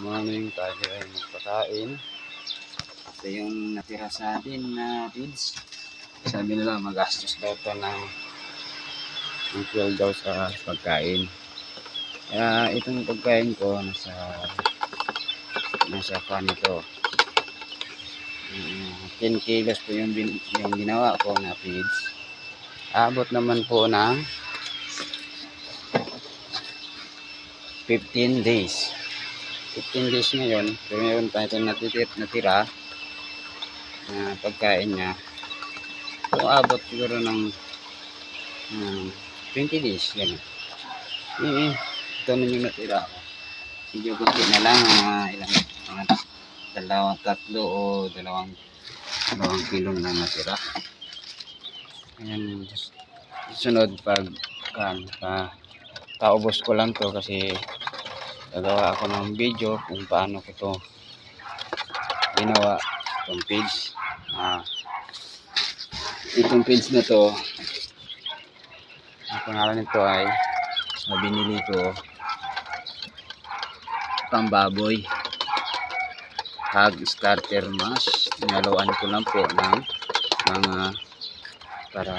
morning tayo ay magpakain. Ito yung natira sa atin na feeds. Sabi nila magastos daw ito ng ng fuel daw sa pagkain. Kaya itong pagkain ko nasa nasa pan ito. Mm, 10 kilos po yung, bin, yung ginawa ko na feeds. Abot naman po ng 15 days. 15 days ngayon, pero meron pa itong natitir, natira na pagkain niya. So, abot siguro ng um, 20 days. Ganun. Eh, ito na yung natira. Medyo kunti na lang, mga ilang, mga dalawang tatlo o dalawang dalawang kilo na natira. Ayan, sunod pag kan, pa, kaubos ko lang to kasi gagawa ako ng video kung paano ko to ginawa itong page. Ah, itong page na to ang pangalan nito ay na binili ko pambaboy. Hog starter mash. Tinaluan ko lang po ng mga para